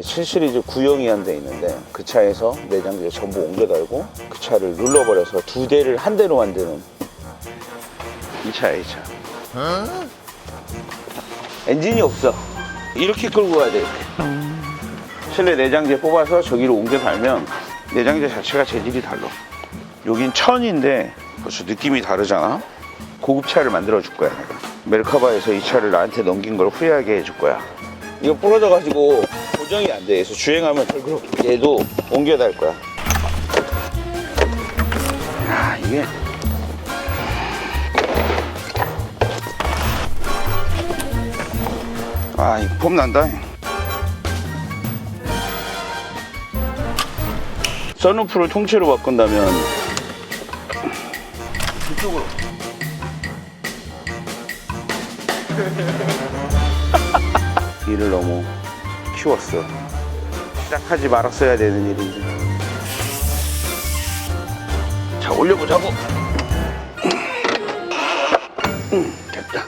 7 시리즈 구형이 한 대 있는데 그 차에서 내장재 전부 옮겨 달고 그 차를 눌러버려서 두 대를 한 대로 만드는 이 차야 이 차. 엔진이 없어. 이렇게 끌고 가야 돼. 실내 내장재 뽑아서 저기로 옮겨 달면 내장재 자체가 재질이 달라. 여긴 천인데 벌써 느낌이 다르잖아. 고급 차를 만들어 줄 거야 내가. 멜카바에서 이 차를 나한테 넘긴 걸 후회하게 해줄 거야. 이거 부러져 가지고 고정이 안 돼. 그래서 주행하면 결국 얘도 옮겨 달 거야. 야 이게 아 이거 폼 난다. 선루프를 통째로 바꾼다면 이쪽으로 일을 너무 키웠어. 시작하지 말았어야 되는 일인데. 자 올려보자고. 음, 됐다